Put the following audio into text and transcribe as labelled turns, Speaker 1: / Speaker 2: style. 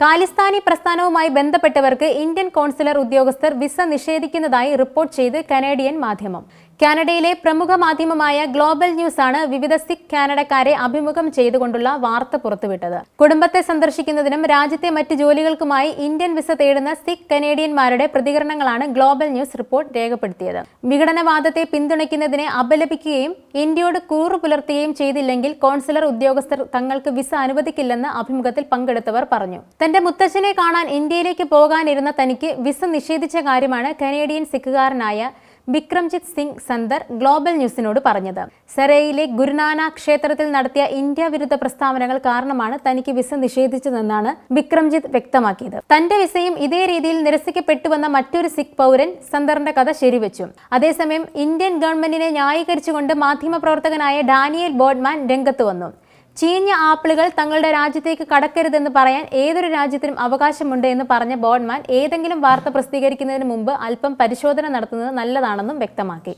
Speaker 1: Khalistani പ്രസ്ഥാനവുമായി ബന്ധപ്പെട്ടവർക്ക് Indian consular ഉദ്യോഗസ്ഥർ visa നിഷേധിക്കുന്നതായി report ചെയ്ത് കനേഡിയൻ മാധ്യമം. കാനഡയിലെ പ്രമുഖ മാധ്യമമായ ഗ്ലോബൽ ന്യൂസ് ആണ് വിവിധ സിഖ് കാനഡക്കാരെ അഭിമുഖം ചെയ്തുകൊണ്ടുള്ള വാർത്ത പുറത്തുവിട്ടത്. കുടുംബത്തെ സന്ദർശിക്കുന്നതിനും രാജ്യത്തെ മറ്റ് ജോലികൾക്കുമായി ഇന്ത്യൻ വിസ തേടുന്ന സിഖ് കനേഡിയന്മാരുടെ പ്രതികരണങ്ങളാണ് ഗ്ലോബൽ ന്യൂസ് റിപ്പോർട്ട് രേഖപ്പെടുത്തിയത്. വിഘടനവാദത്തെ പിന്തുണയ്ക്കുന്നതിനെ അപലപിക്കുകയും ഇന്ത്യയോട് കൂറു പുലർത്തുകയും ചെയ്തില്ലെങ്കിൽ കോൺസുലർ ഉദ്യോഗസ്ഥർ തങ്ങൾക്ക് വിസ അനുവദിക്കില്ലെന്ന് അഭിമുഖത്തിൽ പങ്കെടുത്തവർ പറഞ്ഞു. തന്റെ മുത്തച്ഛനെ കാണാൻ ഇന്ത്യയിലേക്ക് പോകാനിരുന്ന തനിക്ക് വിസ നിഷേധിച്ച കാര്യമാണ് കനേഡിയൻ സിഖുകാരനായ ബിക്രംജിത് സിംഗ് സന്ദർ ഗ്ലോബൽ ന്യൂസിനോട് പറഞ്ഞത്. സെറയിലെ ഗുരുനാന ക്ഷേത്രത്തിൽ നടത്തിയ ഇന്ത്യ വിരുദ്ധ പ്രസ്താവനകൾ കാരണമാണ് തനിക്ക് വിസ നിഷേധിച്ചതെന്നാണ് വിക്രംജിത് വ്യക്തമാക്കിയത്. തന്റെ വിസയും ഇതേ രീതിയിൽ നിരസിക്കപ്പെട്ടുവെന്ന മറ്റൊരു സിഖ് പൗരൻ സന്ദറിന്റെ കഥ ശരിവെച്ചു. അതേസമയം ഇന്ത്യൻ ഗവൺമെന്റിനെ ന്യായീകരിച്ചുകൊണ്ട് മാധ്യമപ്രവർത്തകനായ ഡാനിയൽ ബോഡ്മാൻ രംഗത്ത് വന്നു. ചീഞ്ഞ ആപ്പിളുകൾ തങ്ങളുടെ രാജ്യത്തേക്ക് കടക്കരുതെന്ന് പറയാൻ ഏതൊരു രാജ്യത്തിനും അവകാശമുണ്ട് എന്ന് പറഞ്ഞ ബോൺമാൻ ഏതെങ്കിലും വാർത്ത പ്രസിദ്ധീകരിക്കുന്നതിന് മുമ്പ് അല്പം പരിശോധന നടത്തുന്നത് നല്ലതാണെന്നും വ്യക്തമാക്കി.